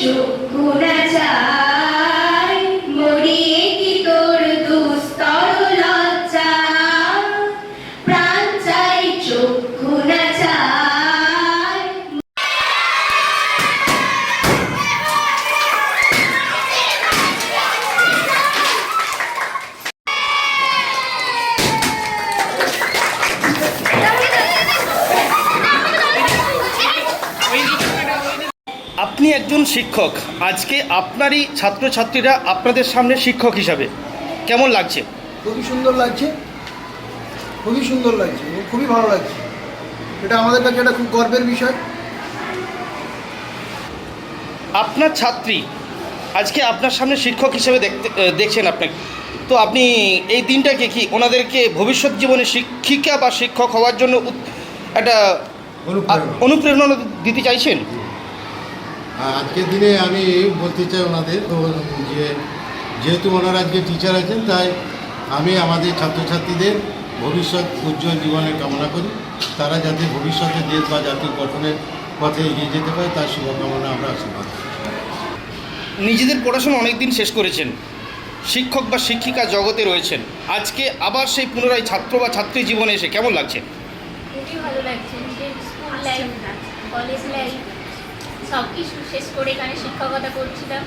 祝姑娘家。আপনি একজন শিক্ষক। আজকে আপনারই ছাত্রছাত্রীরা আপনাদের সামনে শিক্ষক হিসাবে। কেমন লাগছে? খুবই সুন্দর লাগছে। খুবই সুন্দর লাগছে খুবই ভালো লাগছে। এটা আমাদের কাছে একটা খুব গর্বের বিষয়। আপনার ছাত্রী আজকে আপনার সামনে শিক্ষক হিসেবে দেখতে দেখছেন আপনাকে। তো আপনি এই দিনটাকে কি ওনাদেরকে ভবিষ্যৎ জীবনে শিক্ষিকা বা শিক্ষক হওয়ার জন্য একটা অনুপ্রেরণা। দিতে চাইছেন? আজকের দিনে আমি বলতে চাই ওনাদের তো যে যেহেতু ওনারা আজকে টিচার আছেন তাই আমি আমাদের ছাত্রছাত্রীদের ভবিষ্যৎ উজ্জ্বল জীবনের কামনা করি। তারা যাতে ভবিষ্যতে দেশ বা জাতির গঠনের পথে এগিয়ে যেতে পারে তার শুভকামনা আমরা আশীর্বাদ করি। নিজেদের পড়াশোনা অনেক দিন শেষ করেছেন। শিক্ষক বা শিক্ষিকা জগতে রয়েছেন। আজকে আবার সেই পুনরায় ছাত্র বা ছাত্রী জীবনে এসে কেমন লাগছে? খুবই ভালো লাগছে। স্কুল লাইফ কলেজ লাইফ সব কিছু শেষ করে এখানে শিক্ষকতা করছিলাম।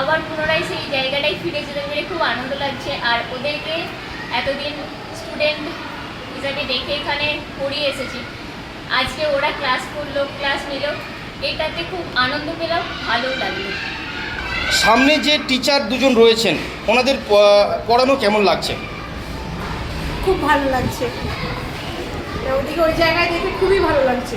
আবার পুনরায় সেই জায়গাটায় ফিরে যেতে পেরে খুব আনন্দ লাগছে। আর ওদেরকে এতদিন স্টুডেন্ট হিসাবে দেখে এখানে পড়িয়ে এসেছি। আজকে ওরা ক্লাস করল ক্লাস নিল। এটাতে খুব আনন্দ পেলাম ভালোও লাগল। সামনে যে টিচার দুজন রয়েছেন ওনাদের পড়ানো কেমন লাগছে? খুব ভালো লাগছে। ওদিকে ওই জায়গায় দেখে খুবই ভালো লাগছে।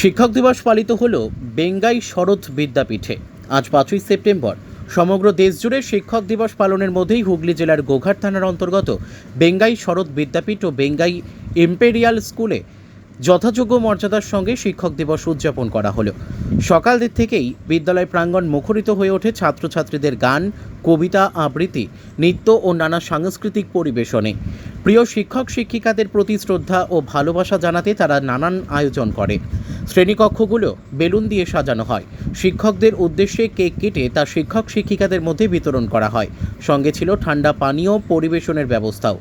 শিক্ষক দিবস পালিত হল বেঙ্গাই শরৎ বিদ্যাপীঠে। আজ পাঁচই সেপ্টেম্বর। সমগ্র দেশ জুড়ে শিক্ষক দিবস পালনের মধ্যেই হুগলি জেলার গোঘাট থানার অন্তর্গত বেঙ্গাই শরৎ বিদ্যাপীঠ ও বেঙ্গাই ইম্পেরিয়াল স্কুলে যথাযোগ্য মর্যাদার সঙ্গে শিক্ষক দিবস উদযাপন করা হলো। সকাল দিক থেকেই বিদ্যালয় প্রাঙ্গণ মুখরিত হয়ে ওঠে ছাত্রছাত্রীদের গান, কবিতা, আবৃত্তি, নৃত্য ও নানা সাংস্কৃতিক পরিবেশনে। প্রিয় শিক্ষক, শিক্ষিকাদের প্রতি শ্রদ্ধা ও ভালোবাসা জানাতে তারা নানান আয়োজন করে। শ্রেণীকক্ষগুলো বেলুন দিয়ে সাজানো হয়। শিক্ষকদের উদ্দেশ্যে কেক কেটে তা শিক্ষক, শিক্ষিকাদের মধ্যে বিতরণ করা হয়। সঙ্গে ছিল ঠান্ডা পানীয় পরিবেশনের ব্যবস্থাও।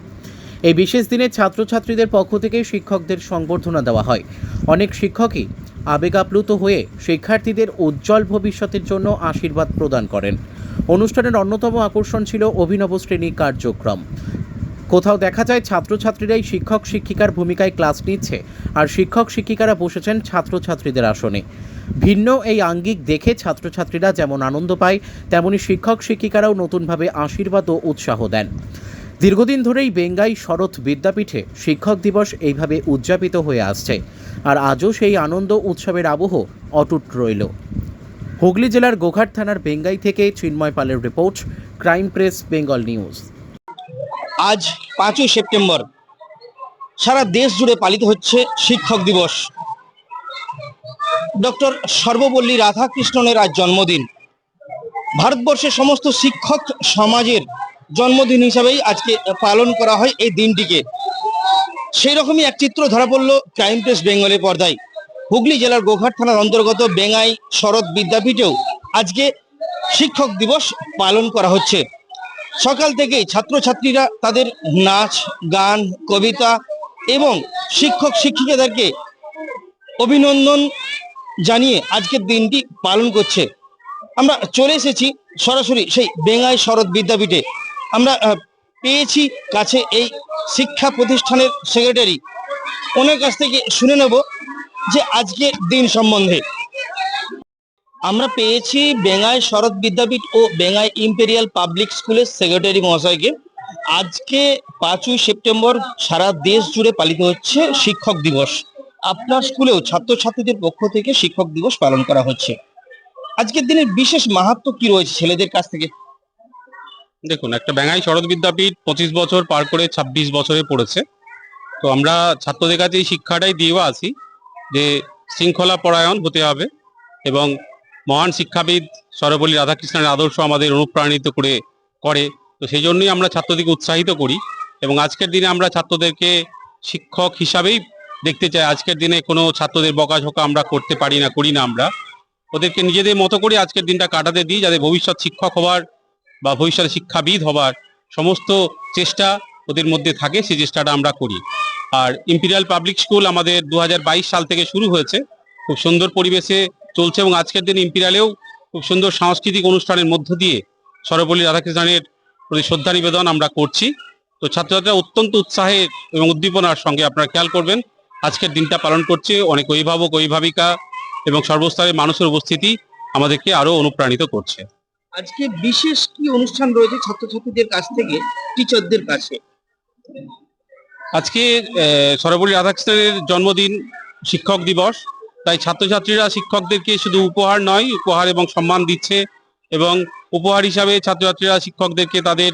এই বিশেষ দিনে ছাত্রছাত্রীদের পক্ষ থেকে শিক্ষকদের সংবর্ধনা দেওয়া হয়। অনেক শিক্ষকই আবেগাপ্লুত হয়ে শিক্ষার্থীদের উজ্জ্বল ভবিষ্যতের জন্য আশীর্বাদ প্রদান করেন। অনুষ্ঠানের অন্যতম আকর্ষণ ছিল অভিনব শ্রেণি কার্যক্রম। কোথাও দেখা যায় ছাত্রছাত্রীরাই শিক্ষক শিক্ষিকার ভূমিকায় ক্লাস নিচ্ছে আর শিক্ষক শিক্ষিকারা বসেছেন ছাত্রছাত্রীদের আসনে। ভিন্ন এই আঙ্গিক দেখে ছাত্রছাত্রীরা যেমন আনন্দ পায়, তেমনি শিক্ষক শিক্ষিকারাও নতুনভাবে আশীর্বাদ ও উৎসাহ দেন। দীর্ঘদিন ধরেই বেঙ্গাই শরৎ বিদ্যাপীঠে শিক্ষক দিবস এইভাবে উদযাপিত হয়ে আসছে। আর আজও সেই আনন্দ উৎসবের আবহ অটুট রইল। হুগলি জেলার গোঘাট থানার বেঙ্গাই থেকে চিন্ময় পালের report, crime press, Bengal news. আজ পাঁচই সেপ্টেম্বর। সারা দেশ জুড়ে পালিত হচ্ছে শিক্ষক দিবস। ডক্টর সর্বপল্লী রাধাকৃষ্ণনের আজ জন্মদিন। ভারতবর্ষের সমস্ত শিক্ষক সমাজের জন্মদিন হিসাবেই আজকে পালন করা হয় এই দিনটিকে। সেই রকমই এক চিত্র ধরা পড়ল ক্রাইম প্রেস বেঙ্গলের পর্দায়। হুগলি জেলার গোঘাট থানার অন্তর্গত বেঙ্গাই শরৎ বিদ্যাপীঠেও আজকে শিক্ষক দিবস পালন করা হচ্ছে। সকাল থেকেই ছাত্রছাত্রীরা তাদের নাচ, গান, কবিতা এবং শিক্ষক শিক্ষিকাদেরকে অভিনন্দন জানিয়ে আজকের দিনটি পালন করছে। আমরা চলে এসেছি সরাসরি সেই বেঙ্গাই শরৎ বিদ্যাপীঠে। আমরা পেয়েছি কাছে এই শিক্ষা প্রতিষ্ঠানের সেক্রেটারি ওনার কাছ থেকে শুনে নেব যে আজকের দিন সম্বন্ধে। আমরা পেয়েছি বেঙ্গাই শরৎ বিদ্যাপীঠ ও বেঙ্গাই ইম্পেরিয়াল পাবলিক স্কুলের সেক্রেটারি মহাশয়কে। আজকে পাঁচই সেপ্টেম্বর সারা দেশ জুড়ে পালিত হচ্ছে শিক্ষক দিবস। আপনার স্কুলেও ছাত্রছাত্রীদের পক্ষ থেকে শিক্ষক দিবস পালন করা হচ্ছে। আজকের দিনের বিশেষ মাহাত্ম কি রয়েছে ছেলেদের কাছ থেকে? দেখুন, একটা ব্যাঙাই শরৎ বিদ্যাপীঠ পঁচিশ বছর পার করে ছাব্বিশ বছরে পড়েছে। তো আমরা ছাত্রদের কাছে এই শিক্ষাটাই দিয়েও আছি যে শৃঙ্খলা পরায়ণ হতে হবে এবং মহান শিক্ষাবিদ সর্বপল্লী রাধাকৃষ্ণের আদর্শ আমাদের অনুপ্রাণিত করে করে। তো সেই জন্যই আমরা ছাত্রদেরকে উৎসাহিত করি এবং আজকের দিনে আমরা ছাত্রদেরকে শিক্ষক হিসাবেই দেখতে চাই। আজকের দিনে কোনো ছাত্রদের বকাঝকা আমরা করতে পারি না, করি না আমরা। ওদেরকে নিজেদের মতো করে আজকের দিনটা কাটাতে দিই যাতে ভবিষ্যৎ শিক্ষক হওয়ার বা ভবিষ্যতে শিক্ষাবিদ হবার সমস্ত চেষ্টা ওদের মধ্যে থাকে, সেই চেষ্টাটা আমরা করি। আর ইম্পিরিয়াল পাবলিক স্কুল আমাদের দু হাজার বাইশ সাল থেকে শুরু হয়েছে। খুব সুন্দর পরিবেশে চলছে এবং আজকের দিন ইম্পিরিয়ালেও খুব সুন্দর সাংস্কৃতিক অনুষ্ঠানের মধ্য দিয়ে সর্বপল্লী রাধাকৃষ্ণের প্রতি শ্রদ্ধা নিবেদন আমরা করছি। তো ছাত্রছাত্রীরা অত্যন্ত উৎসাহের এবং উদ্দীপনার সঙ্গে আপনারা খেয়াল করবেন, আজকের দিনটা পালন করছে অনেক অভিভাবক, অভিভাবিকা এবং সর্বস্তরের মানুষের উপস্থিতি আমাদেরকে আরও অনুপ্রাণিত করছে। আজকে বিশেষ কি অনুষ্ঠান রয়েছে ছাত্রছাত্রীদের কাছ থেকে, টিচারদের কাছে? আজকে সর্বপল্লী রাধাকৃষ্ণনের জন্মদিন, শিক্ষক দিবস। তাই ছাত্রছাত্রীরা শিক্ষকদেরকে শুধু উপহার নয়, উপহার এবং সম্মান দিচ্ছে এবং উপহার হিসাবে ছাত্রছাত্রীরা শিক্ষকদেরকে তাদের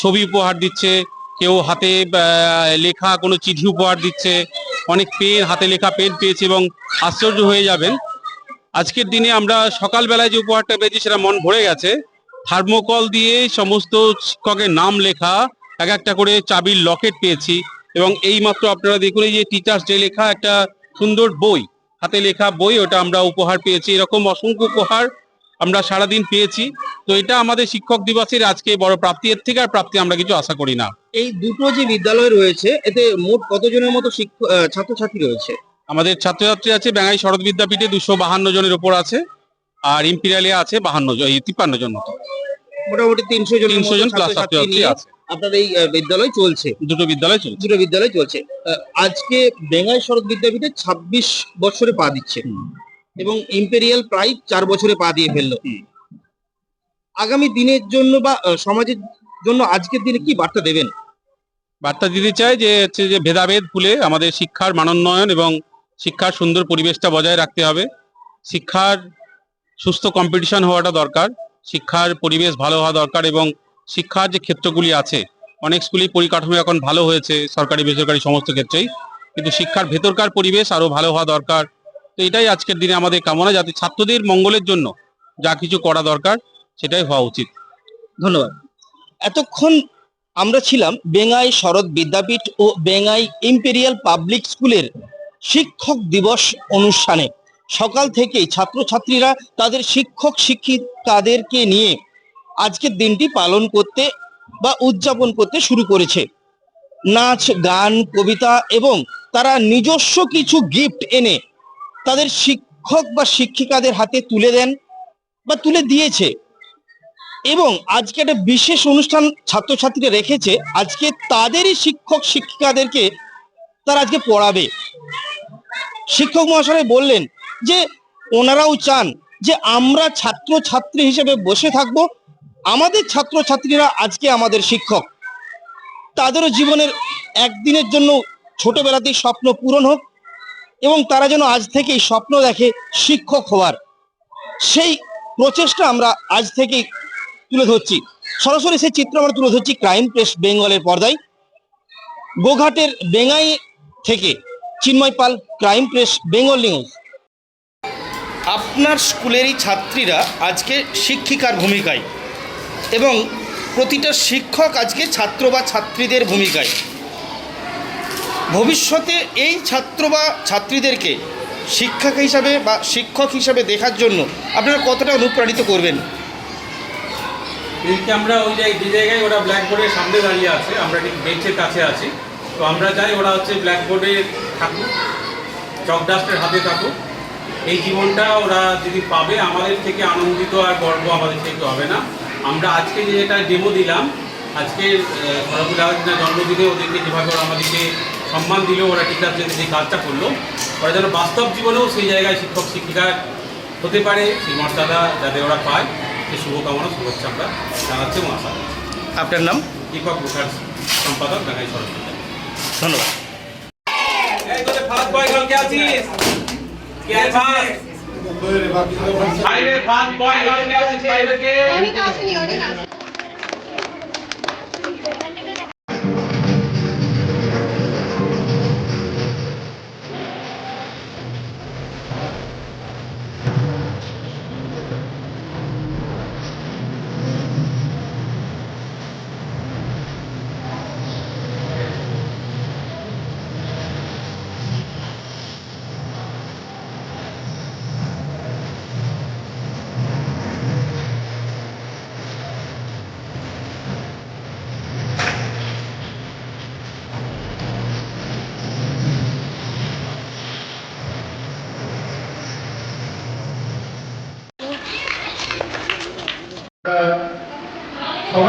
ছবি উপহার দিচ্ছে। কেউ হাতে লেখা কোনো চিঠি উপহার দিচ্ছে। অনেক পেন, হাতে লেখা পেন পেয়েছে এবং আশ্চর্য হয়ে যাবেন। আজকের দিনে আমরা সকালবেলায় যে উপহারটা পেয়েছি সেটা মন ভরে গেছে। থার্মোকল দিয়ে সমস্ত শিক্ষকের নাম লেখা, এক একটা করে চাবির লকেট পেয়েছি এবং এই মাত্র আপনারা দেখুন এই যে টিচার্স ডে লেখা একটা সুন্দর বই, হাতে লেখা বই, ওটা আমরা উপহার পেয়েছি। এরকম অসংখ্য উপহার আমরা সারাদিন পেয়েছি। তো এটা আমাদের শিক্ষক দিবসের আজকে বড় প্রাপ্তি, এর থেকে আর প্রাপ্তি আমরা কিছু আশা করি না। এই দুটো যে বিদ্যালয় রয়েছে, এতে মোট কতজনের মতো শিক্ষক ছাত্রছাত্রী রয়েছে? আমাদের ছাত্রছাত্রী আছে বেঙ্গাই শরৎ বিদ্যাপীঠে দুশো বাহান্ন জনের উপর আছে আর ইম্পিরিয়ালে আছে বাহান্ন জন তিপ্পান্ন জন মতো। মোটামুটি তিনশো জন তিনশো জন প্লাস ছাত্রছাত্রী আছে। আপনার এই বিদ্যালয় চলছে। দুটো বিদ্যালয় চলছে। দুটো বিদ্যালয় চলছে। আজকে বেঙ্গাই শরৎ বিদ্যাপীঠে ছাব্বিশ বছরে পা দিচ্ছে এবং ইম্পেরিয়াল প্রায় চার বছরে পা দিয়ে ফেলল। আগামী দিনের জন্য বা সমাজের জন্য আজকের দিনে কি বার্তা দেবেন? বার্তা দিতে চাই যে হচ্ছে যে ভেদাভেদ ভুলে আমাদের শিক্ষার মানোন্নয়ন এবং শিক্ষার সুন্দর পরিবেশটা বজায় রাখতে হবে। শিক্ষার সুস্থ কম্পিটিশন হওয়াটা দরকার। শিক্ষার পরিবেশ ভালো হওয়া দরকার এবং শিক্ষার যে ক্ষেত্রগুলি আছে, অনেক স্কুলেই পরিকাঠামো এখন ভালো হয়েছে, সরকারি, বেসরকারি সমস্ত ক্ষেত্রেই। কিন্তু শিক্ষার ভেতরকার পরিবেশ আরও ভালো হওয়া দরকার। তো এটাই আজকের দিনে আমাদের কামনা, যাতে ছাত্রদের মঙ্গলের জন্য যা কিছু করা দরকার, সেটাই হওয়া উচিত। ধন্যবাদ। এতক্ষণ আমরা ছিলাম বেঙ্গাই শরৎ বিদ্যাপীঠ ও বেঙ্গাই ইম্পেরিয়াল পাবলিক স্কুলের শিক্ষক দিবস অনুষ্ঠানে। সকাল থেকেই ছাত্রছাত্রীরা তাদের শিক্ষক শিক্ষিকাদেরকে নিয়ে আজকের দিনটি পালন করতে বা উদযাপন করতে শুরু করেছে। নাচ, গান, কবিতা এবং তারা নিজস্ব কিছু গিফট এনে তাদের শিক্ষক বা শিক্ষিকাদের হাতে তুলে দেন বা তুলে দিয়েছে। এবং আজকে একটা বিশেষ অনুষ্ঠান ছাত্রছাত্রীরা রেখেছে। আজকে তাদেরই শিক্ষক শিক্ষিকাদেরকে তারা আজকে পড়াবে। শিক্ষক মহাশয় বললেন যে ওনারাও চান যে আমরা ছাত্র ছাত্রী হিসেবে বসে থাকব। আমাদের ছাত্র ছাত্রীরা আজকে আমাদের শিক্ষক। তাদেরও জীবনের একদিনের জন্য ছোটবেলাতেই স্বপ্ন পূরণ হোক এবং তারা যেন আজ থেকেই স্বপ্ন দেখে শিক্ষক হওয়ার। সেই প্রচেষ্টা আমরা আজ থেকেই তুলে ধরছি। সরাসরি সেই চিত্র আমরা তুলে ধরছি ক্রাইম প্রেস বেঙ্গলের পর্দায়। গোঘাটের বেঙ্গাই থেকে Chinmoy Pal crime press Bengal news. আপনার স্কুলেরই ছাত্রীরা আজকে শিক্ষিকার ভূমিকায় এবং প্রতিটা শিক্ষক আজকে ছাত্র বা ছাত্রীদের ভূমিকায়। ভবিষ্যতে এই ছাত্র বা ছাত্রীদেরকে শিক্ষক হিসাবে বা শিক্ষক হিসাবে দেখার জন্য আপনারা কতটা অনুপ্রাণিত করবেন? আমরা ওই যে জায়গায় ওরা ব্ল্যাকবোর্ডের সামনে দাঁড়িয়ে আছে আমরা ঠিক বেঞ্চের কাছে আছি। তো আমরা চাই ওরা হচ্ছে ব্ল্যাকবোর্ডে থাকুক চক ডাস্টের হাতে থাকুক। এই জীবনটা ওরা যদি পাবে আমাদের থেকে আনন্দিত আর গর্ব আমাদের থেকে হবে না। আমরা আজকে যে এটা ডেমো দিলাম আজকে সরবুল আলমিনের জন্মদিনে ওদেরকে যেভাবে ওরা আমাদেরকে সম্মান দিল ওরা টিচারদের যে কাজটা করল। ওরা যেন বাস্তব জীবনেও সেই জায়গায় শিক্ষক শিক্ষিকা হতে পারে সেই মর্যাদা যাতে ওরা পায় সেই শুভকামনা শুভেচ্ছা আমরা জানাচ্ছি এবং আশা আপনার নাম? দীপক মুখার্জি সম্পাদক ঢাকাই সরকার ধন্যবাদ। কে অনেক আসেনি অনেক আসেনি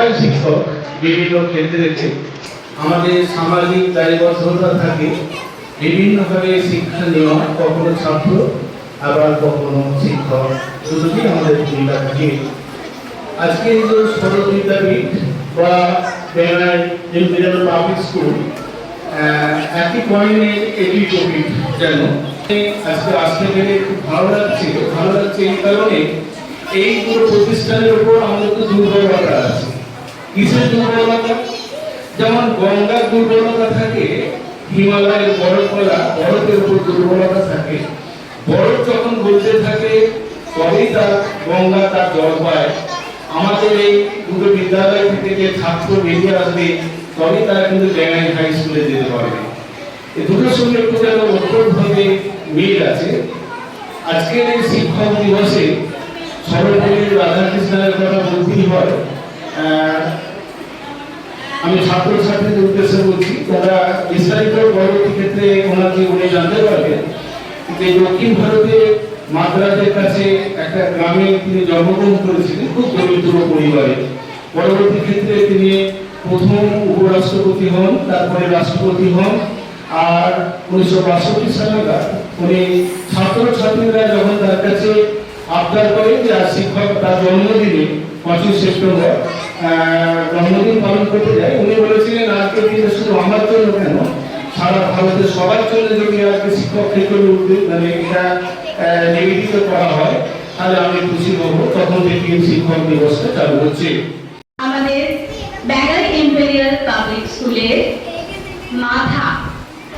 সবাই শিক্ষক বিভিন্ন ক্ষেত্রেতে আমাদের সামাজিক দায়বদ্ধতা থাকে, বিভিন্নভাবে শিক্ষা নেওয়া, কখনো ছাত্র, আবার কখনো শিক্ষক দুটোই আমাদের ভূমিকা থাকে। আজকে যে ষোলো বিদ্যাপীঠ বা পাবলিক স্কুল একই পয়েন্টে টপিক যেন। আজকে আসতে পেরে খুব ভালো লাগছে। ভালো লাগছে এই কারণে এই পুরো প্রতিষ্ঠানের উপর আমাদের তো দুর্বলতা আছে। কিসের দুর্বলতা যেমন গঙ্গার দুর্বলতা থাকে, হিমালয়ের বরফলা বরফের উপর দুর্বলতা থাকে। বরফ যখন গলতে থাকে, তবেই তার গঙ্গা তার জল পায়। আমাদের এই দুটো বিদ্যালয় থেকে যে ছাত্র বেরিয়ে আসবে, তবেই তারা কিন্তু ব্যাঙ্গাই হাই স্কুলে যেতে পারবে। এই দুটোর সঙ্গে একটু যেন অত্যন্তভাবে মিল আছে। আজকের এই শিক্ষক দিবসে সর্বপল্লী রাধাকৃষ্ণের কথা বলতেই হয় আমি ছাত্রছাত্রীদের উদ্দেশ্যে বলছি তারা বিস্তারিত পরবর্তী ক্ষেত্রে ওনার জীবনে জানতে পারবেন যে দক্ষিণ ভারতে মাদ্রাজের কাছে একটা গ্রামে তিনি জন্মগ্রহণ করেছিলেন, খুব দরিদ্র পরিবারে। পরবর্তী ক্ষেত্রে তিনি প্রথম উপরাষ্ট্রপতি হন, তারপরে রাষ্ট্রপতি হন, আর উনিশশো বাষট্টি সালে উনি ছাত্রছাত্রীরা যখন তার কাছে আবদার করে যে শিক্ষক তার জন্মদিনে পঁচিশ সেপ্টেম্বর জন্মদিন পালন করতে যায় উনি বলেছিলেন আজকের দিনে শুধু আমার জন্য কেন? সারা ভারতের সবার জন্য যদি আজকে শিক্ষক থেকে উদ্যোগ মানে এটা নিবেদিত করা হয়। তাহলে আমি খুশি হব। তখন থেকে শিক্ষক দিবসটা চালু হচ্ছে। আমাদের ব্যাঙ্গাল ইম্পেরিয়াল পাবলিক স্কুলের মাথা,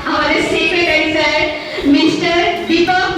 আমাদের সেক্রেটারি স্যার মিস্টার দীপক